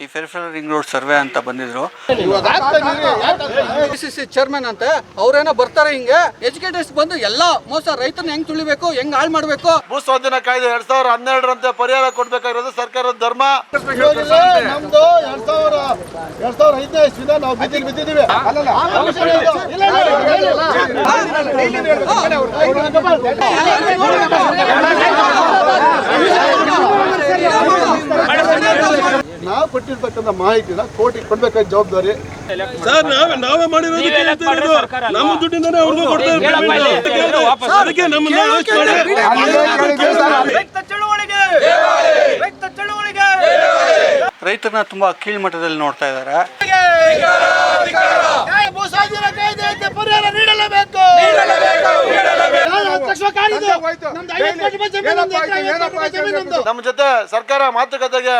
ಈ peripheral ring road survey ಅಂತ ಬಂದಿದ್ರು ಸಿ ಸಿ ಚೇರ್ಮನ್ ಅಂತ ಅವ್ರೇನೋ ಬರ್ತಾರೆ ಹಿಂಗೆ ಎಜುಕೇಟರ್ಸ್ ಬಂದು ಎಲ್ಲ ಮೋಸ ರೈತನ ಹೆಂಗ್ ತುಳಿಬೇಕು ಹೆಂಗ್ ಹಾಳು ಮಾಡ್ಬೇಕು ಭೂ ಸ್ವಾಧೀನ ಕಾಯ್ದೆ ಎರಡ್ ಸಾವಿರ ಹನ್ನೆರಡರಂತೆ ಪರಿಹಾರ ಕೊಡ್ಬೇಕಾಗಿರೋದು ಸರ್ಕಾರದ ಧರ್ಮ ನಮ್ದು ಎರಡ್ ಸಾವಿರ ಎರಡ್ ಸಾವಿರ ಐದನೇ ಇಸ್ವಿನ ನಾವು ಬಿದ್ದಿಲ್ ಬಿದ್ದಿದ್ದೀವಿ ಕೊಟ್ಟಿರ್ತಕ್ಕಂಥ ಮಾಹಿತಿನ ಕೋರ್ಟಿಗೆ ಕೊಡ್ಬೇಕಾದ ಜವಾಬ್ದಾರಿ. ಸರ್ ನಾವೇ ನಾವೇ ಮಾಡಿರೋದು ನಮ್ಮ ದುಡ್ಡಿಂದಾನೆ ಅವ್ರಿಗೂ ಕೊಡ್ತಾ. ಅದಕ್ಕೆ ನಮ್ಮನ್ನ ಅರೆಸ್ಟ್ ಮಾಡಿ. ರೈತರನ್ನ ತುಂಬಾ ಕೀಳ್ ಮಟ್ಟದಲ್ಲಿ ನೋಡ್ತಾ ಇದ್ದಾರೆ. ಪರಿಹಾರ ನೀಡಲೇಬೇಕು. ನಮ್ಮ ಜೊತೆ ಸರ್ಕಾರ ಮಾತುಕತೆಗೆ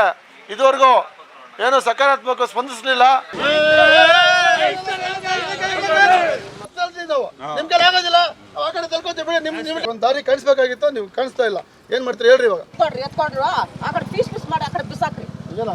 ಇದುವರೆಗೂ ಏನು ಸಕಾರಾತ್ಮಕ ಸ್ಪಂದಿಸಲಿಲ್ಲ. ನಿಮ್ ಕೈಲಿ ಆಗೋದಿಲ್ಲ. ಆ ಕಡೆ ತಳ್ಕೊತೀವಿ ಬಿಡಿ. ನಿಮ್ ನಿಮ್ ಒಂದ್ ದಾರಿ ಕಾಣಿಸ್ಬೇಕಾಗಿತ್ತು ನೀವು ಕಾಣಿಸ್ತಾ ಇಲ್ಲ. ಏನ್ ಮಾಡ್ತೀರಿ? ಹೇಳ್ರಿ ಇವಾಗ. ಎತ್ಕೊಡ್ರಿ ಎತ್ಕೊಡ್ರು. ಆ ಕಡೆ ಪೀಸ್ ಪೀಸ್ ಮಾಡಿ ಆ ಕಡೆ ಬಿಸಾಕ್ರಿ. ಇವಾಗ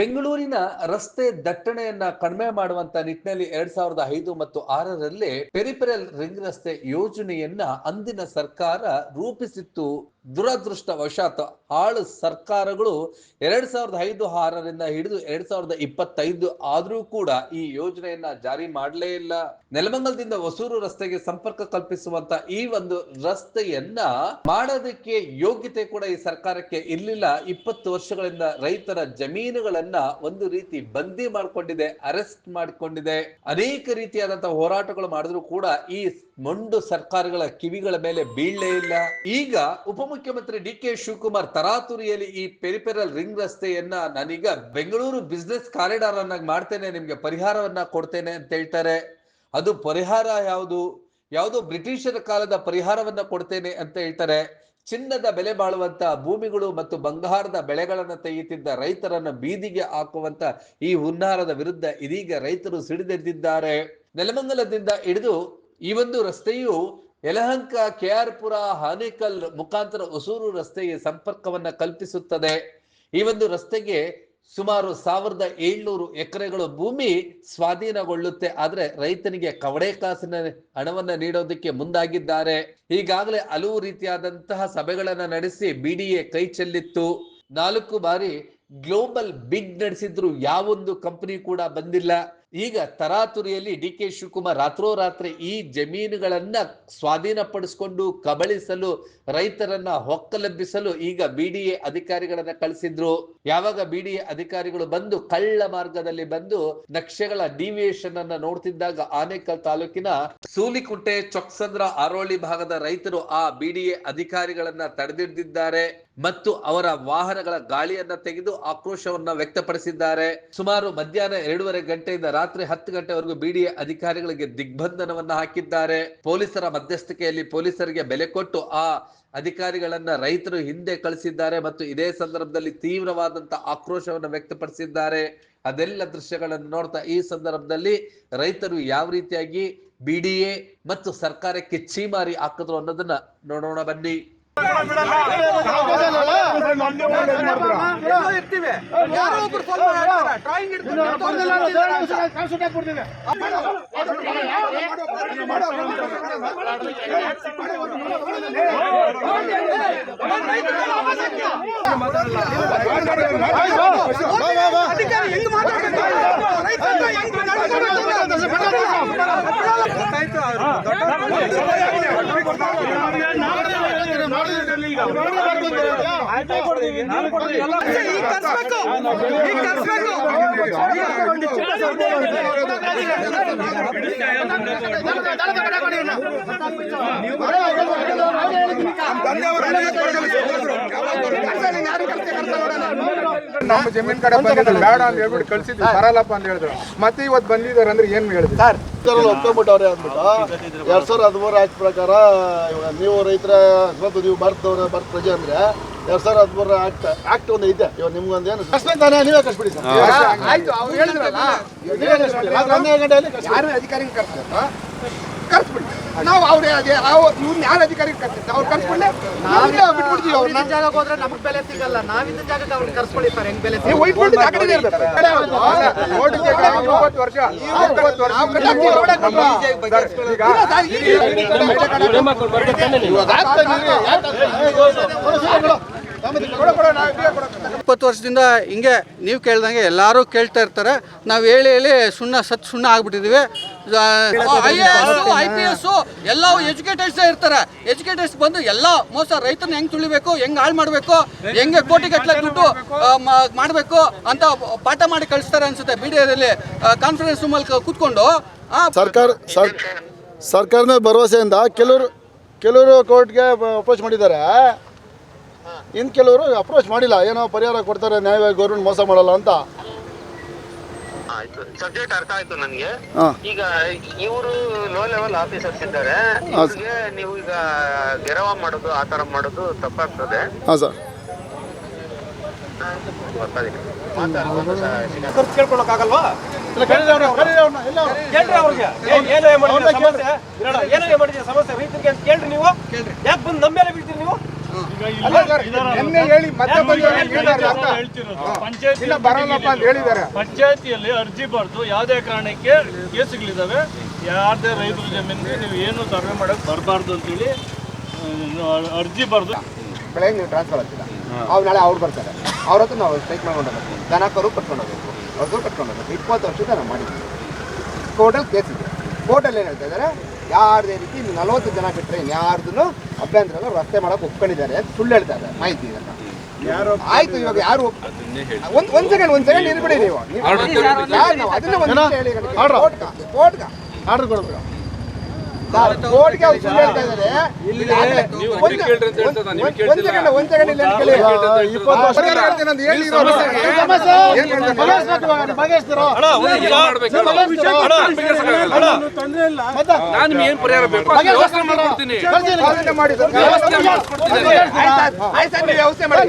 ಬೆಂಗಳೂರಿನ ರಸ್ತೆ ದಟ್ಟಣೆಯನ್ನ ಕಡಿಮೆ ಮಾಡುವಂತ ನಿಟ್ಟಿನಲ್ಲಿ ಎರಡ್ ಸಾವಿರದ ಐದು ಮತ್ತು ಆರರಲ್ಲಿ ಪೆರಿಪೆರಲ್ ರಿಂಗ್ ರಸ್ತೆ ಯೋಜನೆಯನ್ನ ಅಂದಿನ ಸರ್ಕಾರ ರೂಪಿಸಿತ್ತು ದುರದೃಷ್ಟವಶಾತ್ ಆಳು ಸರ್ಕಾರಗಳು ಎರಡ್ ಸಾವಿರದ ಐದು ಆರರಿಂದ ಹಿಡಿದು ಎರಡ್ ಸಾವಿರದ ಇಪ್ಪತ್ತೈದು ಆದ್ರೂ ಕೂಡ ಈ ಯೋಜನೆಯನ್ನ ಜಾರಿ ಮಾಡಲೇ ಇಲ್ಲ. ನೆಲಮಂಗಲದಿಂದ ಹೊಸೂರು ರಸ್ತೆಗೆ ಸಂಪರ್ಕ ಕಲ್ಪಿಸುವಂತ ಈ ಒಂದು ರಸ್ತೆಯನ್ನ ಮಾಡೋದಕ್ಕೆ ಯೋಗ್ಯತೆ ಕೂಡ ಈ ಸರ್ಕಾರಕ್ಕೆ ಇರ್ಲಿಲ್ಲ. ಇಪ್ಪತ್ತು ವರ್ಷಗಳಿಂದ ರೈತರ ಜಮೀನುಗಳನ್ನ ಒಂದು ರೀತಿ ಬಂದಿ ಮಾಡಿಕೊಂಡಿದೆ, ಅರೆಸ್ಟ್ ಮಾಡಿಕೊಂಡಿದೆ. ಅನೇಕ ರೀತಿಯಾದಂತಹ ಹೋರಾಟಗಳು ಮಾಡಿದ್ರು ಕೂಡ ಈ ಮೊಂಡು ಸರ್ಕಾರಗಳ ಕಿವಿಗಳ ಮೇಲೆ ಬೀಳಲೇ ಇಲ್ಲ. ಈಗ ಉಪಮುಖ್ಯಮಂತ್ರಿ ಡಿ ಕೆ ಶಿವಕುಮಾರ್ ತರಾತುರಿಯಲ್ಲಿ ಈ ಪೆರಿಪೆರಲ್ ರಿಂಗ್ ರಸ್ತೆಯನ್ನ ನಾನೀಗ ಬೆಂಗಳೂರು ಬಿಸ್ನೆಸ್ ಕಾರಿಡಾರ್ ಅನ್ನಾಗಿ ಮಾಡ್ತೇನೆ, ನಿಮ್ಗೆ ಪರಿಹಾರವನ್ನ ಕೊಡ್ತೇನೆ ಅಂತ ಹೇಳ್ತಾರೆ. ಅದು ಪರಿಹಾರ ಯಾವುದು? ಯಾವುದೋ ಬ್ರಿಟಿಷರ ಕಾಲದ ಪರಿಹಾರವನ್ನ ಕೊಡ್ತೇನೆ ಅಂತ ಹೇಳ್ತಾರೆ. ಚಿನ್ನದ ಬೆಲೆ ಬಾಳುವಂತ ಭೂಮಿಗಳು ಮತ್ತು ಬಂಗಾರದ ಬೆಳೆಗಳನ್ನು ತೆಗೆಯುತ್ತಿದ್ದ ರೈತರನ್ನ ಬೀದಿಗೆ ಹಾಕುವಂತ ಈ ಹುನ್ನಾರದ ವಿರುದ್ಧ ಇದೀಗ ರೈತರು ಸಿಡಿದೆದ್ದಿದ್ದಾರೆ. ನೆಲಮಂಗಲದಿಂದ ಹಿಡಿದು ಈ ಒಂದು ರಸ್ತೆಯು ಯಲಹಂಕ ಕೆ ಆರ್ ಪುರ ಹಾನೇಕಲ್ ಮುಖಾಂತರ ಹೊಸೂರು ರಸ್ತೆಗೆ ಸಂಪರ್ಕವನ್ನ ಕಲ್ಪಿಸುತ್ತದೆ. ಈ ಒಂದು ರಸ್ತೆಗೆ ಸುಮಾರು ಸಾವಿರದ ಏಳ್ನೂರು ಎಕರೆಗಳು ಭೂಮಿ ಸ್ವಾಧೀನಗೊಳ್ಳುತ್ತೆ. ಆದ್ರೆ ರೈತನಿಗೆ ಕವಡೆ ಕಾಸಿನ ಹಣವನ್ನ ನೀಡೋದಕ್ಕೆ ಮುಂದಾಗಿದ್ದಾರೆ. ಈಗಾಗಲೇ ಹಲವು ರೀತಿಯಾದಂತಹ ಸಭೆಗಳನ್ನ ನಡೆಸಿ ಬಿಡಿಎ ಕೈ ಚೆಲ್ಲಿತ್ತು. ನಾಲ್ಕು ಬಾರಿ ಗ್ಲೋಬಲ್ ಬಿಗ್ ನಡೆಸಿದ್ರು. ಯಾವೊಂದು ಕಂಪನಿ ಕೂಡ ಬಂದಿಲ್ಲ. ಈಗ ತರಾತುರಿಯಲ್ಲಿ ಡಿ ಕೆ ಶಿವಕುಮಾರ್ ರಾತ್ರೋರಾತ್ರಿ ಈ ಜಮೀನುಗಳನ್ನ ಸ್ವಾಧೀನಪಡಿಸಿಕೊಂಡು ಕಬಳಿಸಲು, ರೈತರನ್ನ ಹೊಕ್ಕಲೆಬ್ಬಿಸಲು ಈಗ ಬಿಡಿಎ ಅಧಿಕಾರಿಗಳನ್ನ ಕಳಿಸಿದ್ರು. ಯಾವಾಗ ಬಿಡಿಎ ಅಧಿಕಾರಿಗಳು ಬಂದು ಕಳ್ಳ ಮಾರ್ಗದಲ್ಲಿ ಬಂದು ನಕ್ಷೆಗಳ ಡಿವಿಯೇಷನ್ ಅನ್ನ ನೋಡ್ತಿದ್ದಾಗ ಆನೇಕಲ್ ತಾಲೂಕಿನ ಸೂಲಿಕುಂಟೆ ಚೊಕ್ಸಂದ್ರ ಆರೋಳಿ ಭಾಗದ ರೈತರು ಆ ಬಿಡಿಎ ಅಧಿಕಾರಿಗಳನ್ನ ತಡೆದಿಡ್ದಿದ್ದಾರೆ ಮತ್ತು ಅವರ ವಾಹನಗಳ ಗಾಳಿಯನ್ನ ತೆಗೆದು ಆಕ್ರೋಶವನ್ನ ವ್ಯಕ್ತಪಡಿಸಿದ್ದಾರೆ. ಸುಮಾರು ಮಧ್ಯಾಹ್ನ ಎರಡೂವರೆ ಗಂಟೆಯಿಂದ ರಾತ್ರಿ ಹತ್ತು ಗಂಟೆವರೆಗೂ ಬಿಡಿಎ ಅಧಿಕಾರಿಗಳಿಗೆ ದಿಗ್ಬಂಧನವನ್ನ ಹಾಕಿದ್ದಾರೆ. ಪೊಲೀಸರ ಮಧ್ಯಸ್ಥಿಕೆಯಲ್ಲಿ ಪೊಲೀಸರಿಗೆ ಬೆಲೆ ಕೊಟ್ಟು ಆ ಅಧಿಕಾರಿಗಳನ್ನ ರೈತರು ಹಿಂದೆ ಕಳಿಸಿದ್ದಾರೆ ಮತ್ತು ಇದೇ ಸಂದರ್ಭದಲ್ಲಿ ತೀವ್ರವಾದಂತ ಆಕ್ರೋಶವನ್ನು ವ್ಯಕ್ತಪಡಿಸಿದ್ದಾರೆ. ಅದೆಲ್ಲ ದೃಶ್ಯಗಳನ್ನು ನೋಡ್ತಾ ಈ ಸಂದರ್ಭದಲ್ಲಿ ರೈತರು ಯಾವ ರೀತಿಯಾಗಿ ಬಿಡಿಎ ಮತ್ತು ಸರ್ಕಾರಕ್ಕೆ ಚೀಮಾರಿ ಹಾಕಿದ್ರು ಅನ್ನೋದನ್ನ ನೋಡೋಣ ಬನ್ನಿ. ಇರ್ತೀವಿ ಯಾರೋ ಒಬ್ರು ಫೋನ್ ಮಾಡ್ತಾರೆ ಡ್ರಾಯಿಂಗ್ ಅಧಿಕಾರಿ ಹೆಂಗ್ ಮಾತಾಡ್ಬೇಕು ರೈತ ಹೆಂಗ್ ಈಗ ಕರ್ಸ್ಬೇಕು ಈಗ ಕರ್ಸ್ಬೇಕು ನಮ್ಮ ಜಮೀನ್ ಕಡೆ ಬಂದಿದ್ರು ಬೇಡ ಅಂತ ಹೇಳ್ಬಿಟ್ಟು ಕಳ್ಸಿದ್ವಿ. ಬರಲ್ಲಪ್ಪ ಅಂತ ಹೇಳಿದ್ರು. ಮತ್ತೆ ಇವತ್ತು ಬಂದಿದ್ದಾರೆ ಅಂದ್ರೆ ಏನ್ ಹೇಳಿದ್ರು? ಸರ್ ಒಪ್ಕೊಂಡ್ಬಿಟ್ಟವ್ರೆ ಅಂದ್ಬಿಟ್ಟು ಎರಡ್ ಸಾವಿರದ ಹದಿಮೂರು ಆಯ್ತು ಪ್ರಕಾರ ಇವಾಗ ನೀವು ರೈತರ ನೀವು ಭಾರತದವ್ರ ಭಾರತ ಪ್ರಜೆ ಅಂದ್ರೆ ಎರಡ್ ಸಾವಿರದ ಹದಿಮೂರ ಆಕ್ಟ್ ಆಕ್ಟ್ ಒಂದು ಐತೆ. ಇವಾಗ ನಿಮ್ಗೊಂದೇನು ಕಷ್ಟ ತಾನೇ ನೀವೇ ಬಿಡಿ ಸರ್ ಆಯ್ತು ಅವ್ರು ಹೇಳಿದ್ರಲ್ಲ? ಹನ್ನೆರಡು ಗಂಟೆಯಲ್ಲಿ ಯಾರು ಅಧಿಕಾರಿ ಕರ್ಸ್ಬೇಕು ಕರ್ಸ್ಬಿಡಿ. ನಾವು ಅವ್ರ ಇವ್ನ ಯಾರು ಅಧಿಕಾರಿ ಕರ್ಸಿರ್ತಾರೆ ಅವ್ರು ಕರ್ಸ್ಕೊಂಡೆ ನಾವೇ ಬಿಟ್ಬಿಡ್ತೀವಿ ಅವ್ರನ್ನ. ಜಾಗಕ್ಕೆ ಹೋದ್ರೆ ನಮಗೆ ಬೆಲೆ ಸಿಗಲ್ಲ. ನಾವಿದ್ದ ಜಾಗಕ್ಕೆ ಅವ್ರು ಕರ್ಸ್ಕೊಳ್ಳಿ ಸರ್ ಹೆಂಗ್ ಬೆಲೆ ಸಿಗುತ್ತೆ? ವೈಟ್ ಆ ಇರ್ಬೇಕು. ಇಪ್ಪತ್ತು ವರ್ಷ ಇವಾಗ ಇಪ್ಪತ್ತು ವರ್ಷದಿಂದ ಹಿಂಗೆ ನೀವು ಕೇಳ್ದಂಗೆ ಎಲ್ಲರೂ ಕೇಳ್ತಾ ಇರ್ತಾರೆ. ನಾವು ಹೇಳಿ ಹೇಳಿ ಸುಣ್ಣ ಸತ್ ಸುಣ್ಣ ಆಗ್ಬಿಟ್ಟಿದೀವಿ. I A S I P S ಎಲ್ಲವು ಎಜುಕೇಟೆಡ್ಸ್ ಇರ್ತಾರೆ. ಎಜುಕೇಟೆಡ್ಸ್ ಬಂದು ಎಲ್ಲ ಮೋಸ ರೈತನ ಹೆಂಗ್ ತುಳಿಬೇಕು ಹೆಂಗ್ ಹಾಳು ಮಾಡಬೇಕು ಹೆಂಗೆ ಕೋಟಿ ಗಟ್ಟಲೆ ದುಡ್ಡು ಮಾಡಬೇಕು ಅಂತ ಪಾಠ ಮಾಡಿ ಕಳಿಸ್ತಾರೆ ಅನ್ಸುತ್ತೆ ಮೀಡಿಯಾದಲ್ಲಿ. ಕಾನ್ಫರೆನ್ಸ್ ರೂಮಲ್ಲಿ ಕೂತ್ಕೊಂಡು ಕುತ್ಕೊಂಡು ಸರ್ಕಾರ ಸರ್ ಸರ್ಕಾರದ ಮೇಲೆ ಭರವಸೆಯಿಂದ ಕೆಲವರು ಕೆಲವರು ಕೋರ್ಟ್ಗೆ ಅಪ್ರೋಚ್ ಮಾಡಿದ್ದಾರೆ. ಇನ್ನು ಕೆಲವರು ಅಪ್ರೋಚ್ ಮಾಡಿಲ್ಲ. ಏನೋ ಪರಿಹಾರ ಕೊಡ್ತಾರೆ ನ್ಯಾಯವಾಗಿ ಗೌರ್ಮೆಂಟ್ ಮೋಸ ಮಾಡಲ್ಲ ಅಂತ. ಆಯ್ತು. ಸಬ್ಜೆಕ್ಟ್ ಅರ್ಥ ಆಯ್ತು ನನ್ಗೆ. ಈಗ ಇವರು ಲೋ ಲೆವೆಲ್ ಆಫೀಸರ್ಸ್ ಇದ್ದಾರೆ. ಇವ್ರಿಗೆ ನೀವು ಈಗ ಗೆರವ ಮಾಡೋದು ಆ ತರ ಮಾಡೋದು ತಪ್ಪಾಗ್ತದೆ. ಹಾಂ ಸರ್. ಖರ್ಚು ಕೇಳ್ಕೊಳಕ್ಕಾಗಲ್ವಾ ಕೇಳ್ರಿ ಅವ್ರಿಗೆ. ಏನ್ ಏನೋ ಮಾಡಿದ್ರೆ ಸಮಸ್ಯೆ? ರೈತರಿಗೆ ಅಂತ ಕೇಳ್ರಿ ನೀವು. ಯಾಕೆ ಬಂದು ನಮ್ಮ ಮೇಲೆ ಬೀಳ್ತೀರಿ ನೀವು? ಅಲ್ಲ ಸರ್, ನಿನ್ನೆ ಹೇಳಿ ಮತ್ತೆ ಬಂದು ಹೇಳಿದ್ದಾರೆ ಅರ್ಥ. ಇಲ್ಲ ಬರಲ್ಲಪ್ಪ ಅಂತ ಹೇಳಿದ್ದಾರೆ. ಪಂಚಾಯತಿಯಲ್ಲಿ ಅರ್ಜಿ ಬರ್ದು ಯಾವುದೇ ಕಾರಣಕ್ಕೆ ಕೇಸುಗಳಿದಾವೆ ಯಾರದೇ ರೈತರ ಜಮೀನಿಗೆ ನೀವು ಏನು ಸರ್ವೆ ಮಾಡಕ್ ಬರಬಾರ್ದು ಅಂತೇಳಿ ಅರ್ಜಿ ಬರ್ದು. ಬೆಳಗ್ಗೆ ನೀವು ಟ್ರಾನ್ಸ್ಫರ್ ಆಗ್ತಿಲ್ಲ ಅವ್ರು ನಾಳೆ ಅವ್ರು ಬರ್ತಾರೆ. ಅವ್ರ ಹತ್ರ ನಾವು ಸ್ಟ್ರೈಕ್ ಮಾಡ್ಕೊಂಡು ದನ ಕರು ಕಟ್ಕೊಂಡು ಹೋಗ್ಬೇಕು ಹಸು ಕಟ್ಕೊಂಡು ಹೋಗ್ಬೇಕು ಇಪ್ಪತ್ತು ವರ್ಷದ ನಾವು ಮಾಡಿದ್ದೀವಿ. ಕೋರ್ಟಲ್ಲಿ ಕೇಸ್ ಇದೆ. ಕೋರ್ಟಲ್ಲಿ ಏನು ಹೇಳ್ತಾ ಇದ್ದಾರೆ? ಯಾರದೇ ರೀತಿ ನಲವತ್ತು ಜನ ಬಿಟ್ಟರೆ ಯಾರ್ದು ಅಭ್ಯಂತರ ರಸ್ತೆ ಮಾಡಕ್ಕೆ ಒಪ್ಕೊಂಡಿದ್ದಾರೆ ಅಂತ ಸುಳ್ಳು ಹೇಳ್ತಾ ಇದ್ದಾರೆ ಮಾಹಿತಿ ಯಾರು ಆಯ್ತು ಇವಾಗ ಯಾರು ಒಂದ್ ಒಂದ್ ಸೆಕೆಂಡ್ ಒಂದ್ ಸೆಕೆಂಡ್ ಇರ್ಬಿಡಿ ನೀವು ಅದನ್ನ ಒಂದ್ ಹೇಳಿ ಕೋರ್ಟ್ಗ ಆರ್ಡರ್ ಕೊಡಬೇಕು ಕೋರ್ಟ್ಗೆ ಅವ್ರು ಸುಳ್ಳು ಹೇಳ್ತಾ ಇದ್ದಾರೆ. ಒಂದ್- ಒಂದ್ ಸೆಕೆಂಡ್ ಒಂದ್ ಸೆಕೆಂಡ್ ಇಲ್ಲ ಅಂತ ಕೇಳಿ ಇಪ್ಪತ್ತು ವರ್ಷ ಹೇಳ್ತೀನಿ ಅಂತ ಹೇಳಿ ಇರೋ. ಸಮಸ್ಯೆಗೆ ಏನ್ ಹೇಳ್ತಾರೆ? ನಾನು ನಿಮ್ಗೆ ಏನು ಪರಿಹಾರ ಬೇಕು? ಅದನ್ನ ಮಾಡಿ. ವ್ಯವಸ್ಥೆ ಮಾಡಿ.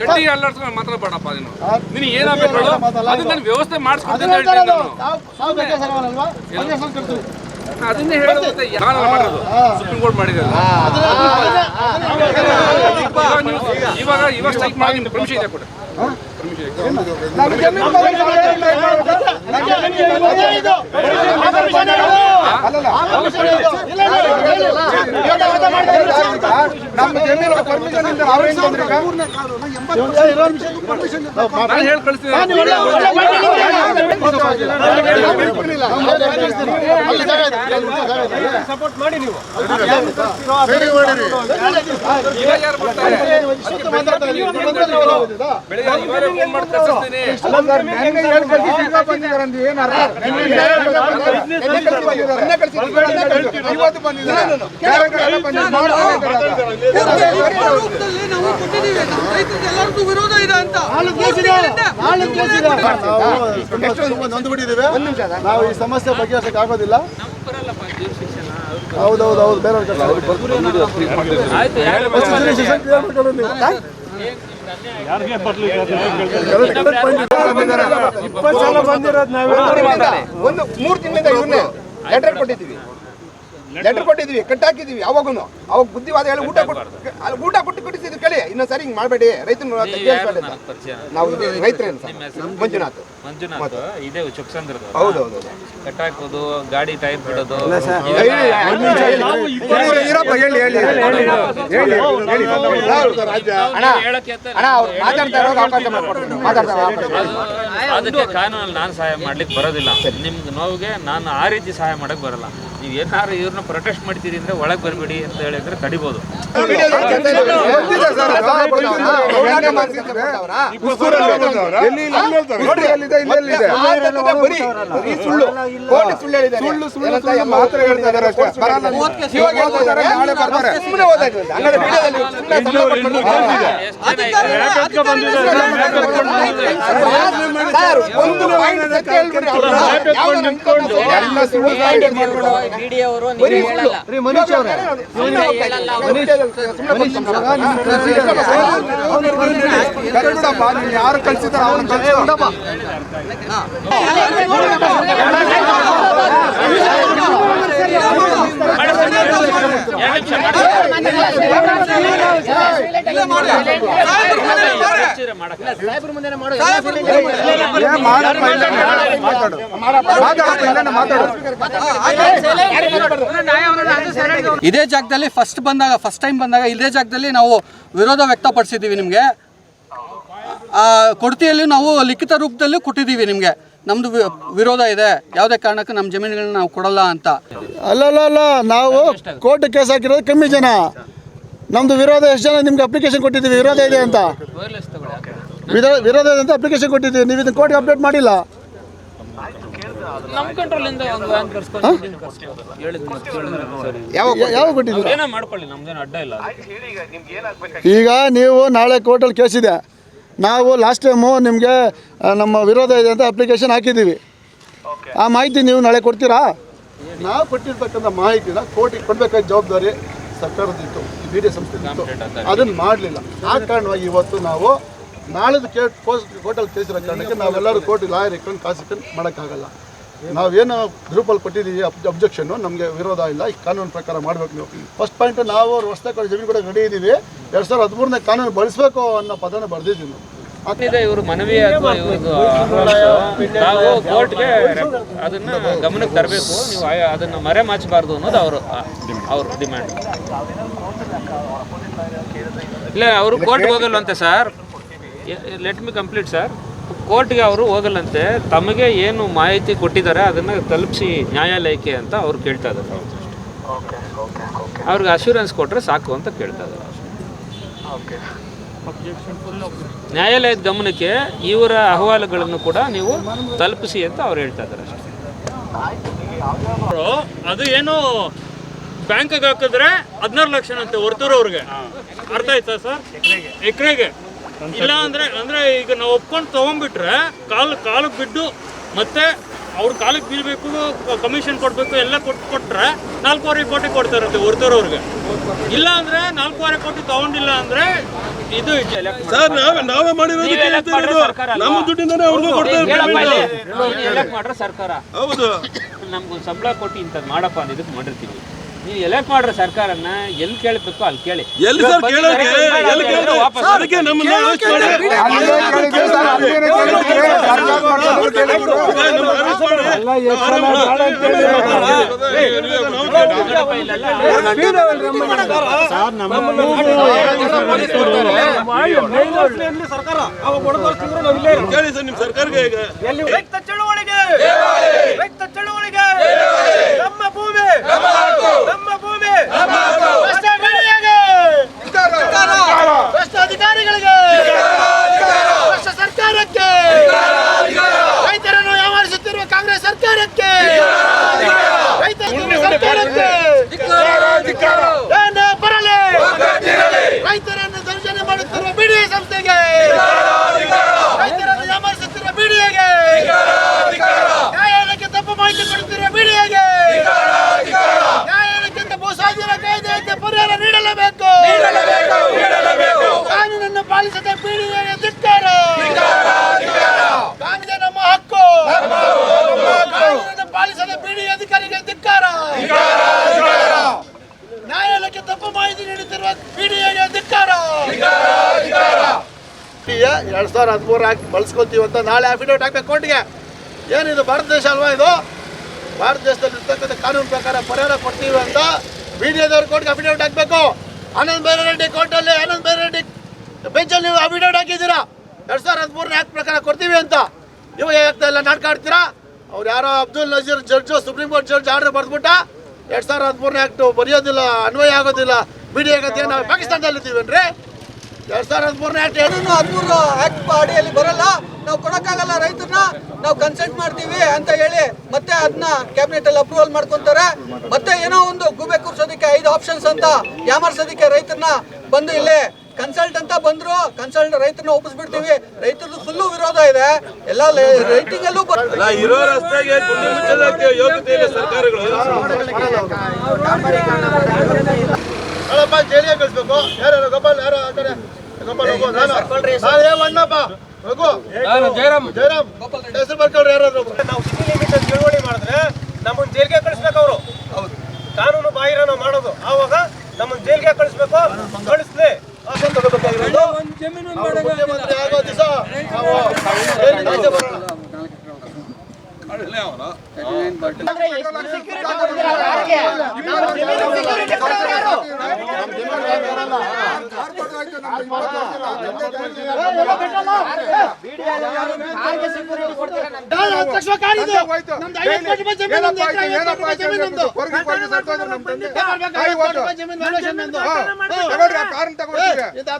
ಗಟ್ಟಿ ಅಲ್ಲಾಡ್ಸ್ಕೊಂಡು ಮಾತಾಡಬೇಡಪ್ಪ ನೀನು. ನೀನು ಏನಾಗಬೇಕು ಅದನ್ನ ನಾನು ವ್ಯವಸ್ಥೆ ಮಾಡಿಸ್ಕೊಡ್ತೀನಿ ಅಂತ ಹೇಳ್ತೀನಿ ನಾನು. ಅದನ್ನೇ ಹೇಳೋದು ನಾನು ಮಾಡೋದು. ಸುಪ್ರೀಂ ಕೋರ್ಟ್ ಮಾಡಿದೆ ಇವಾಗ ಇವಾಗ ಸ್ಟ್ರೈಕ್ ಮಾಡಿ ಪರ್ಮಿಷನ್ ಇದೆ ಕೊಡಿ. ನಮ್ಮ ಜಮೀನು ಪರ್ಮಿಷನ್ ಇಂದ ಹೇಳಿ ಕಳಿಸ್ತೀನಿ ಸಪೋರ್ಟ್ ಮಾಡಿ ನೀವು. ಬೆಳಿಗ್ಗೆ ಬೇರೆ ನಾವು ಕೊಟ್ಟಿದ್ದೀವಿ ನಮ್ಮ ರೈತರಿಗೆ ಎಲ್ಲರಿಗೂ ವಿರೋಧ ಇದೆ ಅಂತ ನಾವು ನೊಂದ್ಬಿಟ್ಟಿದ್ದೀವಿ ನಾವು ಈ ಸಮಸ್ಯೆ ಬಗೆಹರಿಸಕ್ಕೆ ಆಗೋದಿಲ್ಲ ಹೌದೌದು ಹೌದು ಕೆಲಸ ಒಂದು ಮೂರು ತಿಂಗಳಿಂದ ಇವನ್ನೇ ಲೆಟರ್ ಕೊಟ್ಟಿದ್ದೀವಿ. ಲೆಟರ್ ಕೊಟ್ಟಿದ್ದೀವಿ ಕಟ್ಟಾಕಿದ್ದೀವಿ ಅವಾಗೂ ಅವಾಗ ಬುದ್ಧಿವಾದ ಹೇಳಿ ಊಟ ಕೊಟ್ಟು ಅಲ್ಲಿ ಊಟ ಕೊಟ್ಟು ಕೊಟ್ಟಿಸಿದ್ರು ಕೇಳಿ. ಇನ್ನೊಂದ್ಸರಿ ಹಿಂಗೆ ಹಿಂಗ್ ಮಾಡಬೇಡಿ. ರೈತನ. ನಾವು ರೈತರೇನು ಸರ್? ಮಂಜುನಾಥ್. ಮಂಜುನಾಥ್ ಇದೇ ಚೊಕ್ಸಂದ್ರದ್ದು ಹೌದು ಹೌದು ಹೌದು ಕಟ್ಟಾಕೋದು ಗಾಡಿ ಟೈರ್ ಬಿಡೋದು ಹೇಳಿ, ಹೇಳಿ. ಹೇಳಿ. ಅದಕ್ಕೆ ಕಾನೂನಲ್ಲಿ ನಾನು ಸಹಾಯ ಮಾಡ್ಲಿಕ್ಕೆ ಬರೋದಿಲ್ಲ ನಿಮ್ಗೆ ನೋವಿಗೆ ನಾನು ಆ ರೀತಿ ಸಹಾಯ ಮಾಡಕ್ ಬರಲ್ಲ ನೀವು ಏನಾದ್ರು ಇವ್ರನ್ನ ಪ್ರೊಟೆಸ್ಟ್ ಮಾಡ್ತೀರಿ ಅಂದ್ರೆ ಒಳಗೆ ಬರಬೇಡಿ ಅಂತ ಹೇಳಿದ್ರೆ ತಡಿಬೋದು. ಸುಳ್ಳು ಸರ್, ಅದು ಸುಳ್ಳು ಅವ್ರಾ? ಬರೀ ಸುಳ್ಳು. ಇವಾಗ ನೀನ್ ಯಾರು ಕಳ್ಸಿದಾರ ಅವ್ನು ಕಳ್ಸು. ಇದೇ ಜಾಗದಲ್ಲಿ ಫಸ್ಟ್ ಬಂದಾಗ ಫಸ್ಟ್ ಟೈಮ್ ಬಂದಾಗ, ಇದೇ ಜಾಗದಲ್ಲಿ ನಾವು ವಿರೋಧ ವ್ಯಕ್ತಪಡಿಸಿದ್ದೀವಿ ನಿಮಗೆ. ಕೊಡ್ತಿಯಲ್ಲಿ ನಾವು ಲಿಖಿತ ರೂಪದಲ್ಲೂ ಕೊಟ್ಟಿದ್ದೀವಿ ನಿಮಗೆ. ನಮ್ಮದು ವಿರೋಧ ಇದೆ. ಯಾವುದೇ ಕಾರಣಕ್ಕೂ ನಮ್ಮ ಜಮೀನುಗಳನ್ನ ನಾವು ಕೊಡಲ್ಲ ಅಂತ. ಅಲ್ಲಲ್ಲ ಅಲ್ಲ ನಾವು ಕೋರ್ಟ್ ಕೇಸ್ ಹಾಕಿರೋದು ಕಮ್ಮಿ ಜನ. ನಮ್ದು ವಿರೋಧ ಎಷ್ಟು ಜನ ನಿಮ್ಗೆ ಅಪ್ಲಿಕೇಶನ್ ಕೊಟ್ಟಿದ್ದೀವಿ? ವಿರೋಧ ಇದೆ ಅಂತ. ವಿರೋ- ವಿರೋಧ ಇದೆ ಅಂತ ಅಪ್ಲಿಕೇಶನ್ ಕೊಟ್ಟಿದ್ದೀವಿ. ನೀವು ಇದನ್ನ ಕೋರ್ಟ್ಗೆ ಅಪ್ಡೇಟ್ ಮಾಡಿಲ್ಲ. ಈಗ ನೀವು ನಾಳೆ ಕೋರ್ಟಲ್ಲಿ ಕೇಸ್ ಇದೆ. ನಾವು ಲಾಸ್ಟ್ ಟೈಮು ನಿಮಗೆ ನಮ್ಮ ವಿರೋಧ ಇದೆ ಅಂತ ಅಪ್ಲಿಕೇಶನ್ ಹಾಕಿದ್ದೀವಿ. ಆ ಮಾಹಿತಿ ನೀವು ನಾಳೆ ಕೊಡ್ತೀರಾ? ನಾವು ಕೊಟ್ಟಿರ್ತಕ್ಕಂಥ ಮಾಹಿತಿನ ಕೋರ್ಟಿಗೆ ಕೊಡಬೇಕಾದ ಜವಾಬ್ದಾರಿ ಸರ್ಕಾರದಿತ್ತು ಬಿ ಡಿ ಸಂಸ್ಥೆ ಅದನ್ನು ಮಾಡಲಿಲ್ಲ. ಆ ಕಾರಣವಾಗಿ ಇವತ್ತು ನಾವು ನಾಳೆದು ಕೇಟ್ ಕೋರ್ಟಲ್ಲಿ ತಿಳಿಸಿರೋ ಕಾರಣಕ್ಕೆ ನಾವೆಲ್ಲರೂ ಕೋರ್ಟ್ ಲಾಯರ್ ಇಟ್ಕೊಂಡು ಕಾಸು ಇಟ್ಕೊಂಡು ಮಾಡೋಕ್ಕಾಗಲ್ಲ. ನಾವೇನು ಗ್ರೂಪಲ್ಲಿ ಕೊಟ್ಟಿದ್ದೀವಿ ಅಬ್ಜೆಕ್ಷನ್ನು ನಮಗೆ ವಿರೋಧ ಇಲ್ಲ. ಈ ಕಾನೂನು ಪ್ರಕಾರ ಮಾಡಬೇಕು ನೀವು. ಫಸ್ಟ್ ಪಾಯಿಂಟ್ ನಾವು ರಸ್ತೆ ಕೊಡೋ ಜಮೀನು ಕೂಡ ರೆಡಿ ಇದ್ದೀವಿ. ಎರಡು ಸಾವಿರದ ಹದಿಮೂರನೇ ಕಾನೂನು ಬಳಸಬೇಕು ಅನ್ನೋ ಪದನ ಬರೆದಿದ್ದೀವಿ ನಾವು. ಇವರು ಮನವಿ ಅಥವಾ ನಾವು ಕೋರ್ಟ್ಗೆ ಅದನ್ನ ಗಮನಕ್ಕೆ ತರಬೇಕು. ನೀವು ಅದನ್ನ ಮರೆ ಮಾಚಬಾರ್ದು ಅನ್ನೋದು ಅವರು ಅವ್ರ ಡಿಮ್ಯಾಂಡ್ ಇಲ್ಲ ಅವರು ಕೋರ್ಟ್ಗೆ ಹೋಗಲ್ವಂತೆ sir let me complete sir ಕೋರ್ಟ್ಗೆ ಅವರು ಹೋಗಲಂತೆ ತಮಗೆ ಏನು ಮಾಹಿತಿ ಕೊಟ್ಟಿದ್ದಾರೆ ಅದನ್ನು ತಲುಪಿಸಿ ನ್ಯಾಯಾಲಯಕ್ಕೆ ಅಂತ ಅವ್ರು ಕೇಳ್ತಾ ಇದ್ದಾರೆ. ಅವ್ರಿಗೆ ಅಶ್ಯೂರೆನ್ಸ್ ಕೊಟ್ಟರೆ ಸಾಕು ಅಂತ ಕೇಳ್ತಾ ಇದ್ದಾರೆ. ನ್ಯಾಯಾಲಯದ ಗಮನಕ್ಕೆ ಇವರ ಅಹವಾಲುಗಳನ್ನು ಕೂಡ ನೀವು ತಲುಪಿಸಿ ಅಂತ ಅವ್ರು ಹೇಳ್ತಾ ಇದ್ದಾರೆ ಅಷ್ಟೇ. ಅದು ಏನು ಬ್ಯಾಂಕ್ಗೆ ಹಾಕಿದ್ರೆ ಹದಿನಾರು ಲಕ್ಷ ಅಂತೆ ಅವ್ರಿಗೆ. ಅರ್ಥ ಆಯ್ತಾ ಸರ್? ಎಕರೆಗೆ. ಇಲ್ಲ ಅಂದ್ರೆ ಅಂದ್ರೆ ಈಗ ನಾವು ಒಪ್ಕೊಂಡು ತಗೊಂಡ್ಬಿಟ್ರೆ ಕಾಲು ಕಾಲಕ್ಕೆ ಬಿದ್ದು ಮತ್ತೆ ಅವ್ರ ಕಾಲಕ್ಕೆ ಬೀಳ್ಬೇಕು ಕಮಿಷನ್ ಕೊಡ್ಬೇಕು ಎಲ್ಲ ಕೊಟ್ಟು ಕೊಟ್ರೆ ನಾಲ್ಕೂವರೆ ಕೋಟಿ ಕೊಡ್ತಾರಂತೆ ಹೊರ್ತೂರವ್ರಿಗೆ. ಇಲ್ಲ ಅಂದ್ರೆ ನಾಲ್ಕೂವರೆ ಕೋಟಿ ತಗೊಂಡಿಲ್ಲ ಅಂದ್ರೆ ಇದು ಸರ್ ನಾವೇ ನಾವೇ ಮಾಡಿರೋದು ನಮ್ಮ ದುಡ್ಡಿಂದನೇ ಅವ್ರಿಗೂ ಕೊಡ್ತಾ ಎಲೆಕ್ಟ್ ಮಾಡ್ರೆ ಸರ್ಕಾರ. ಹೌದು. ನಮ್ಗೆ ಸಂಬಳ ಕೊಟ್ಟು ಇಂಥದ್ದು ಮಾಡಪ್ಪ ಅಂತ ಇದಕ್ಕೆ ಮಾಡಿರ್ತೀವಿ. ನೀವು ಎಲೆಕ್ಟ್ ಮಾಡ್ರೆ ಸರ್ಕಾರನ ಎಲ್ಲಿ ಕೇಳಬೇಕು ಅಲ್ಲಿ ಕೇಳಿ ಎಲ್ಲಿ ಸರ್ ಕೇಳೋಕೆ ಎಲ್ಲಿ ಕೇಳೋದು ವಾಪಸ್ ಅದಕ್ಕೆ ನಮ್ಮನ್ನ arrest ಮಾಡಿ. ನಮ್ಮ arrest ಮಾಡಿ. ಸರ್ಕಾರ ಅವಾಗ ಹೊಡೆದೋರ್ಸಿದ್ರು ನಾವು ಇಲ್ಲೇ ಇರೋದು. ಕೇಳಿ ಸರ್ ನಿಮ್ಮ ಸರ್ಕಾರಕ್ಕೆ ಈಗ ಎಲ್ಲಿ ರೈತ ಚಳುವಳಿಗೆ ರೈತ ಚಳುವಳಿಗೆ ನಮ್ಮ ಭೂಮಿ ನಮ್ಮ ಭೂಮಿ ಭ್ರಷ್ಟ ಗಣಿಗಳಿಗೆ ಭ್ರಷ್ಟ ಅಧಿಕಾರಿಗಳಿಗೆ ಭ್ರಷ್ಟ ಸರ್ಕಾರಕ್ಕೆ ರೈತರನ್ನು ಯಾಮಾರಿಸುತ್ತಿರುವ ಕಾಂಗ್ರೆಸ್ ಸರ್ಕಾರಕ್ಕೆ ರೈತರ ಸರ್ಕಾರಕ್ಕೆ ಏನೇ ಬರಲಿ ರೈತರನ್ನು ದೌರ್ಜನ್ಯ ಮಾಡುತ್ತಿರುವ ಬಿಡಿ ಸಂಸ್ಥೆಗೆ ರೈತರನ್ನು ಯಾಮಾರಿಸುತ್ತಿರುವ ಬಿಡಿಯಗೆ ನ್ಯಾಯಾಲಯಕ್ಕೆ ತಪ್ಪು ಮಾಹಿತಿ ಕೊಡುತ್ತಿರುವ ಬಿಡಿಯಗೆ ನ್ಯಾಯಾಲಯಕ್ಕಿಂತ ಭೂಸ್ವಾಧೀನ ಕಾಯ್ದೆಯಂತೆ ಪರಿಹಾರ ನೀಡಲೇಬೇಕು ಕಾನೂನನ್ನು ಪಾಲಿಸದೆ ಬಿಡಿಯಗೆ ಧಿಕ್ಕಾರ ಕಾನೂನು ನಮ್ಮ ಹಕ್ಕು ಕಾನೂನನ್ನು ಪಾಲಿಸದೆ ಬಿಡಿ ಅಧಿಕಾರಿಗೆ ಧಿಕ್ಕಾರ ನ್ಯಾಯಾಲಯಕ್ಕೆ ತಪ್ಪು ಮಾಹಿತಿ ನೀಡುತ್ತಿರುವ ಬಿಡಿಯಗೆ ಧಿಕ್ಕಾರ ಹದಿಮೂರು ಹಾಕಿ ಬಳಸ್ಕೊತೀವಿ ಅಂತ ನಾಳೆ ಅಫಿಡೇವಿಟ್ ಹಾಕ್ಬೇಕು ಕೋರ್ಟ್ಗೆ ಏನಿದು, ಭಾರತ ದೇಶ ಅಲ್ವಾ ಇದು? ಭಾರತ ದೇಶದಲ್ಲಿ ಇರ್ತಕ್ಕಂಥ ಕಾನೂನು ಪ್ರಕಾರ ಪರಿಹಾರ ಕೊಡ್ತೀವಿ ಅಂತ ಬಿ ಡಿ ಎದವ್ರ ಕೋರ್ಟ್ಗೆ ಅಫಿಡೇವಿಟ್ ಹಾಕಬೇಕು. ಆನಂದ್ ಬೈರೆಡ್ಡಿ ರೆಡ್ಡಿ ಕೋರ್ಟಲ್ಲಿ ಆನಂದ್ ಬೈರೆಡ್ಡಿ ರೆಡ್ಡಿ ಬೆಂಚಲ್ಲಿ ನೀವು ಅಫಿಡೇವಿಟ್ ಹಾಕಿದ್ದೀರಾ? ಎರಡು ಸಾವಿರ ಹದಿಮೂರನೇ ಆಕ್ಟ್ ಪ್ರಕಾರ ಕೊಡ್ತೀವಿ ಅಂತ. ನೀವು ಆಗ್ತಾ ಇಲ್ಲ, ನಾಟಕ ಆಡ್ತೀರಾ? ಅವ್ರು ಯಾರೋ Abdul Nazeer judge supreme court judge order ಬರೆದ್ಬಿಟ್ಟ ಎರಡು ಸಾವಿರ ಹದಿಮೂರನೇ ಆ್ಯಕ್ಟು ಬರೆಯೋದಿಲ್ಲ ಅನ್ವಯ ಆಗೋದಿಲ್ಲ. ಬಿ ಡಿ ಆಗತ್ತೆ ನಾವು ಪಾಕಿಸ್ತಾನದಲ್ಲಿ ಇದ್ದೀವೇನ್ರಿ ಎರಡ್ ಸಾವಿರದ ಹದಿಮೂರನೇ ಆಕ್ಟ್ ಕಾನೂನು ಹದಿಮೂರು ಆಕ್ಟ್ ಅಡಿಯಲ್ಲಿ ಬರಲ್ಲ. ನಾವು ಕೊಡಕ್ಕಾಗಲ್ಲ ರೈತರನ್ನ. ನಾವು ಕನ್ಸಲ್ಟ್ ಮಾಡ್ತೀವಿ ಅಂತ ಹೇಳಿ ಮತ್ತೆ ಅದನ್ನ ಕ್ಯಾಬಿನೆಟ್ ಅಲ್ಲಿ ಅಪ್ರೂವಲ್ ಮಾಡ್ಕೊಂತಾರೆ. ಮತ್ತೆ ಏನೋ ಒಂದು ಗೂಬೆ ಕೂರ್ಸೋದಕ್ಕೆ ಐದು ಆಪ್ಷನ್ಸ್ ಅಂತ ಯಾಮರ್ಸೋದಕ್ಕೆ ರೈತರನ್ನ ಬಂದು ಇಲ್ಲಿ ಕನ್ಸಲ್ಟ್ ಅಂತ ಬಂದ್ರು. ಕನ್ಸಲ್ಟ್ ರೈತರನ್ನ ಒಪ್ಪಿಸ್ಬಿಡ್ತೀವಿ. ರೈತರದ್ದು ಫುಲ್ಲು ವಿರೋಧ ಇದೆ. ಎಲ್ಲ ರೈಟಿಂಗ್ ಅಲ್ಲೂ ಬರ್- ನಾ ಇರೋ ರಸ್ತೆಗೆ ಯೋಗ್ಯತೆ ಸರ್ಕಾರಗಳು. ಹೇಳಪ್ಪ ಜೈಲಿಗೆ ಕಳಿಸ್ಬೇಕು. ಯಾರು ಗೋಪಾಲ್ ಯಾರು ಆ ಕಡೆ? ಗೋಪಾಲ್ ಹೋಗು ನಾನು. ನಾನು ಏ ಹೋಗು. ರಘು ಜಯರಾಮ್. ಜಯರಾಮ್. ಹೆಸರು ಬರ್ಕೊಳ್ರಿ ಯಾರಾದ್ರು ನಾವು ಸಿಟಿ ಲಿಮಿಟ್ ಚಳುವಳಿ ಮಾಡಿದ್ರೆ ನಮ್ಮನ್ನ ಜೈಲಿಗೆ ಕಳಿಸ್ಬೇಕು ಅವರು. ಕಾನೂನು ಬಾಹಿರ ನಾವು ಮಾಡೋದು. ನಮ್ಮನ್ನ ಜೈಲ್ಗೆ ಕಳಿಸ್ಬೇಕು. ಕಳಿಸ್ಲಿ. ಮುಖ್ಯಮಂತ್ರಿ ಆಗೋ ದಿವಸ ನಾವು ಜೈಲಿಗೆ ಬರೋಣ. ಹತ್ತು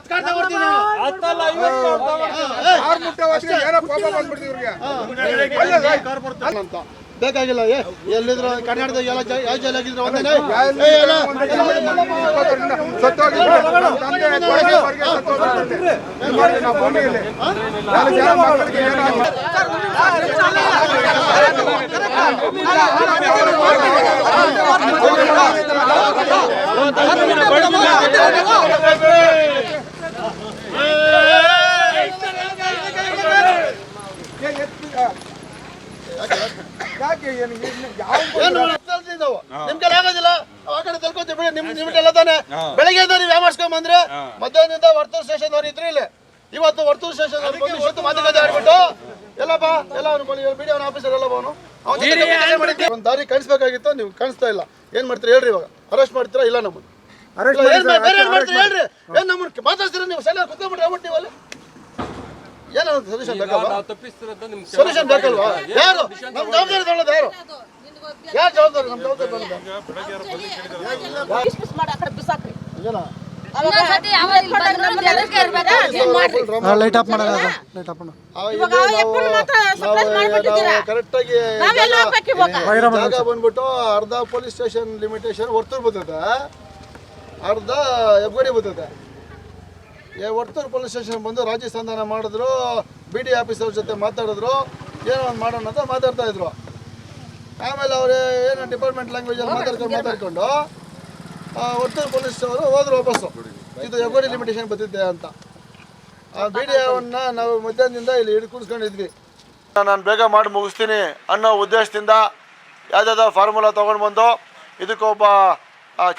ಕಾರ್ ತಗೊಳ್ತೀನಿ ನಾನು. ಅಂತ ಬೇಕಾಗಿಲ್ಲ ಏ ಎಲ್ಲಿದ್ರು ಕರ್ನಾಟಕದ ಎಲ್ಲ ಯಾವ ಜೈಲ್ ಆಗಿದ್ರು ಒಂದೇನೆ ಎಲ್ಲ- ಏನು ಮಾಡ್ತಿದ್ದೀವಿ ನಾವು? ನಿಮ್ ಕೈಲಿ ಆಗೋದಿಲ್ಲ. ಆ ಕಡೆ ತಲ್ಕೊತೀವಿ ಬಿಡಿ ನಿಮ್ ಎಲ್ಲ ತಾನೆ. ಬೆಳಗ್ಗೆ ನೀವು ಯಾಮಾಡ್ಸ್ಕೊಂಡ್ ಬಂದ್ರೆ ಮಧ್ಯಾಹ್ನದಿಂದ ವರ್ತೂರ್ ಸ್ಟೇಷನ್ ಅವ್ರು ಇದ್ರಿ ಇಲ್ಲಿ. ಇವತ್ತು ವರ್ತೂರ್ ಸ್ಟೇಷನ್ ಅವ್ರು ಬಂದು ಇವತ್ತು ಮಾತುಕತೆ ಆಡ್ಬಿಟ್ಟು ಎಲ್ಲಪ್ಪ ಎಲ್ಲ ಅವನು ಬಿಡಿ ಅವನ ಆಫೀಸರ್ ಎಲ್ಲ ಅವನು ಒಂದು ದಾರಿ ಕಾಣಿಸ್ಬೇಕಾಗಿತ್ತು ನೀವು ಕಾಣಿಸ್ತಾ ಇಲ್ಲ. ಏನ್ ಮಾಡ್ತೀರಿ ಹೇಳ್ರಿ ಇವಾಗ. ಅರೆಸ್ಟ್ ಮಾಡ್ತೀರಾ ಇಲ್ಲ ನಮ್ಮನ್ನು? ಅರೆಸ್ಟ್ ಮಾಡ್ತೀರಿ ಹೇಳ್ರಿ. ಏನ್ ನಮ್ಮನ್ನ ಮಾತಾಡ್ತೀರಾ ನೀವು? ಸಲ ಕುತ್ಕೊಂಡ್ಬಿಟ್ಟು ನೀವು ನೀವಲ್ಲಿ ಏನೋ ಸೊಲ್ಯೂಷನ್ ಬೇಕಲ್ವಾ? ಸೊಲ್ಯೂಷನ್ ಬೇಕಲ್ವಾ? ಯಾರು? ನಮ್ಮ ಜವಾಬ್ದಾರಿ ತಗೊಳ್ಳೋದು ಯಾರು? ಯಾರು ಜವಾಬ್ದಾರಿ? ನಮ್ಮ ಜವಾಬ್ದಾರಿ ತಗೊಳ್ಳೋದು. ಲೈಟ್ ಆಫ್ ಲೈಟ್ ಆಫ್ ಕರೆಕ್ಟಾಗಿ ಜಾಗ ಬಂದ್ಬಿಟ್ಟು ಅರ್ಧ ಪೊಲೀಸ್ ಸ್ಟೇಷನ್ ಲಿಮಿಟೇಷನ್ ವರ್ತೂರ್ ಬರ್ತದೆ. ಅರ್ಧ ಹೆಬ್ಬಗಡಿ ಬರ್ತದೆ. ವರ್ತೂರ್ ಪೊಲೀಸ್ ಸ್ಟೇಷನ್ ಬಂದು ರಾಜ್ಯ ಸಂಧಾನ ಮಾಡಿದ್ರು ಬಿ ಡಿ ಆಫೀಸರ್ ಜೊತೆ ಮಾತಾಡಿದ್ರು ಏನೋ ಒಂದು ಮಾಡೋಣ ಅಂತ ಮಾತಾಡ್ತಾ ಇದ್ರು. ಆಮೇಲೆ ಅವರು ಏನು ಡಿಪಾರ್ಟ್ಮೆಂಟ್ ಲ್ಯಾಂಗ್ವೇಜಲ್ಲಿ ಮಾತಾಡ್ಕೊಂಡು ಮಾತಾಡ್ಕೊಂಡು ವರ್ತೂರು ಪೊಲೀಸ್ ಅವರು ಹೋದ್ರು ವಾಪಸ್ಸು. ಇದು ಎಗೋರಿ ಲಿಮಿಟೇಷನ್ ಬಂದಿದ್ದೆ ಅಂತ. ಆ ಬಿ ಡಿ ಅವನ್ನ ನಾವು ಮಧ್ಯಾಹ್ನದಿಂದ ಇಲ್ಲಿ ಹಿಡಿದು ಕೂಡಿಸ್ಕೊಂಡಿದ್ವಿ ನಾನು ಬೇಗ ಮಾಡಿ ಮುಗಿಸ್ತೀನಿ ಅನ್ನೋ ಉದ್ದೇಶದಿಂದ ಯಾವುದಾದ್ರು ಫಾರ್ಮುಲಾ ತೊಗೊಂಡು ಬಂದು ಇದಕ್ಕೊಬ್ಬ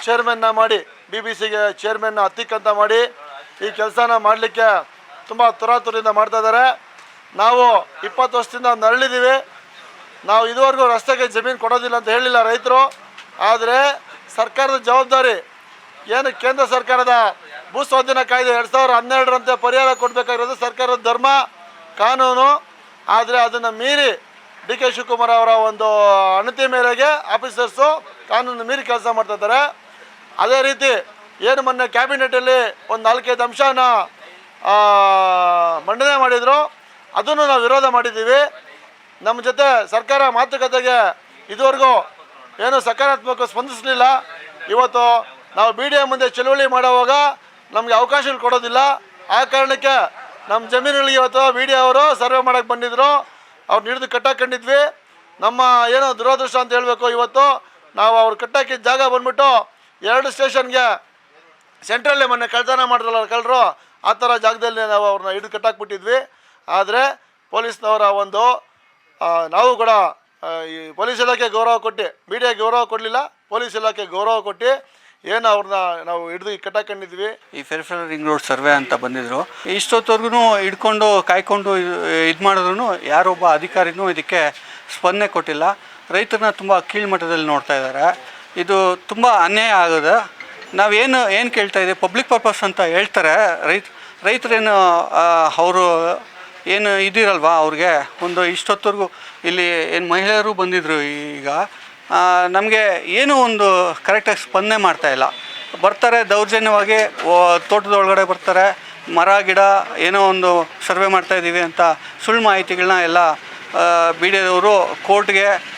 ಚೇರ್ಮನ್ನ ಮಾಡಿ ಬಿ ಬಿ ಸಿಗೆ ಚೇರ್ಮನ್ನ ಹತ್ತಿಕ್ಕಂತ ಮಾಡಿ ಈ ಕೆಲಸನ ಮಾಡಲಿಕ್ಕೆ ತುಂಬ ತುರಾತುರಿಯಿಂದ ಮಾಡ್ತಾ ಇದ್ದಾರೆ. ನಾವು ಇಪ್ಪತ್ತು ವರ್ಷದಿಂದ ನರಳಿದ್ದೀವಿ. ನಾವು ಇದುವರೆಗೂ ರಸ್ತೆಗೆ ಜಮೀನು ಕೊಡೋದಿಲ್ಲ ಅಂತ ಹೇಳಿಲ್ಲ ರೈತರು. ಆದರೆ ಸರ್ಕಾರದ ಜವಾಬ್ದಾರಿ, ಏನು ಕೇಂದ್ರ ಸರ್ಕಾರದ ಭೂ ಸ್ವಾಧೀನ ಕಾಯ್ದೆ ಎರಡು ಸಾವಿರ ಹನ್ನೆರಡರಂತೆ ಪರಿಹಾರ ಕೊಡಬೇಕಾಗಿರೋದು ಸರ್ಕಾರದ ಧರ್ಮ, ಕಾನೂನು. ಆದರೆ ಅದನ್ನು ಮೀರಿ ಡಿ ಕೆ ಶಿವಕುಮಾರ್ ಅವರ ಒಂದು ಅಣತಿ ಮೇರೆಗೆ ಆಫೀಸರ್ಸು ಕಾನೂನು ಮೀರಿ ಕೆಲಸ ಮಾಡ್ತಾ ಇದ್ದಾರೆ. ಅದೇ ರೀತಿ ಏನು ಮೊನ್ನೆ ಕ್ಯಾಬಿನೆಟಲ್ಲಿ ಒಂದು ನಾಲ್ಕೈದು ಅಂಶನ ಮಂಡನೆ ಮಾಡಿದರು. ಅದನ್ನು ನಾವು ವಿರೋಧ ಮಾಡಿದ್ದೀವಿ. ನಮ್ಮ ಜೊತೆ ಸರ್ಕಾರ ಮಾತುಕತೆಗೆ ಇದುವರೆಗೂ ಏನು ಸಕಾರಾತ್ಮಕ ಸ್ಪಂದಿಸಲಿಲ್ಲ. ಇವತ್ತು ನಾವು ಬಿ ಡಿ ಎ ಮುಂದೆ ಚಳುವಳಿ ಮಾಡುವಾಗ ನಮಗೆ ಅವಕಾಶಗಳು ಕೊಡೋದಿಲ್ಲ. ಆ ಕಾರಣಕ್ಕೆ ನಮ್ಮ ಜಮೀನುಗಳಿಗೆ ಇವತ್ತು ಬಿ ಡಿ ಅವರು ಸರ್ವೆ ಮಾಡೋಕ್ಕೆ ಬಂದಿದ್ದರು ಅವ್ರು ಹಿಡಿದು ಕಟ್ಟಾಕೊಂಡಿದ್ವಿ ನಮ್ಮ ಏನೋ ದುರದೃಷ್ಟ ಅಂತ ಹೇಳಬೇಕು. ಇವತ್ತು ನಾವು ಅವ್ರು ಕಟ್ಟಾಕಿದ ಜಾಗ ಬಂದ್ಬಿಟ್ಟು ಎರಡು ಸ್ಟೇಷನ್ಗೆ ಸೆಂಟ್ರಲ್ಲೇ ಮೊನ್ನೆ ಕಳ್ತನ ಮಾಡಿದ್ರಲ್ಲ ಕಳ್ಳರು? ಆ ಥರ ಜಾಗದಲ್ಲಿ ನಾವು ಅವ್ರನ್ನ ಹಿಡಿದು ಕಟ್ಟಾಕ್ಬಿಟ್ಟಿದ್ವಿ. ಆದರೆ ಪೊಲೀಸ್ನವರ ಒಂದು ನಾವು ಕೂಡ ಈ ಪೊಲೀಸ್ ಇಲಾಖೆ ಗೌರವ ಕೊಟ್ಟು, ಮೀಡಿಯಾ ಗೌರವ ಕೊಡಲಿಲ್ಲ, ಪೊಲೀಸ್ ಇಲಾಖೆ ಗೌರವ ಕೊಟ್ಟು ಏನು ಅವ್ರನ್ನ ನಾವು ಹಿಡಿದು ಕಟ್ಟಾಕೊಂಡಿದ್ವಿ. ಈ ಫೆರಿಫರಲ್ ರಿಂಗ್ ರೋಡ್ ಸರ್ವೆ ಅಂತ ಬಂದಿದ್ರು. ಇಷ್ಟೊತ್ತವರೆಗೂ ಹಿಡ್ಕೊಂಡು, ಕಾಯ್ಕೊಂಡು ಇದು ಮಾಡಿದ್ರು ಯಾರೊಬ್ಬ ಅಧಿಕಾರಿನೂ ಇದಕ್ಕೆ ಸ್ಪಂದನೆ ಕೊಟ್ಟಿಲ್ಲ. ರೈತರನ್ನ ತುಂಬ ಕೀಳ್ಮಟ್ಟದಲ್ಲಿ ನೋಡ್ತಾ ಇದ್ದಾರೆ. ಇದು ತುಂಬ ಅನ್ಯಾಯ ಆಗೋದು. ನಾವೇನು ಏನು ಕೇಳ್ತಾ ಇದ್ದೀವಿ? ಪಬ್ಲಿಕ್ ಪರ್ಪಸ್ ಅಂತ ಹೇಳ್ತಾರೆ. ರೈತ, ರೈತರೇನು ಅವರು ಏನು ಇದಿರಲ್ವಾ ಅವ್ರಿಗೆ? ಒಂದು ಇಷ್ಟೊತ್ತವರೆಗೂ ಇಲ್ಲಿ ಏನು ಮಹಿಳೆಯರು ಬಂದಿದ್ದರು ಈಗ ನಮಗೆ ಏನೂ ಒಂದು ಕರೆಕ್ಟಾಗಿ ಸ್ಪಂದನೆ ಮಾಡ್ತಾಯಿಲ್ಲ ಬರ್ತಾರೆ, ದೌರ್ಜನ್ಯವಾಗಿ ತೋಟದೊಳಗಡೆ ಬರ್ತಾರೆ, ಮರ, ಗಿಡ, ಏನೋ ಒಂದು ಸರ್ವೆ ಮಾಡ್ತಾ ಇದ್ದೀವಿ ಅಂತ ಸುಳ್ಳು ಮಾಹಿತಿಗಳನ್ನ ಎಲ್ಲ ಬಿ ಡಿ ಅವರು ಕೋರ್ಟ್ಗೆ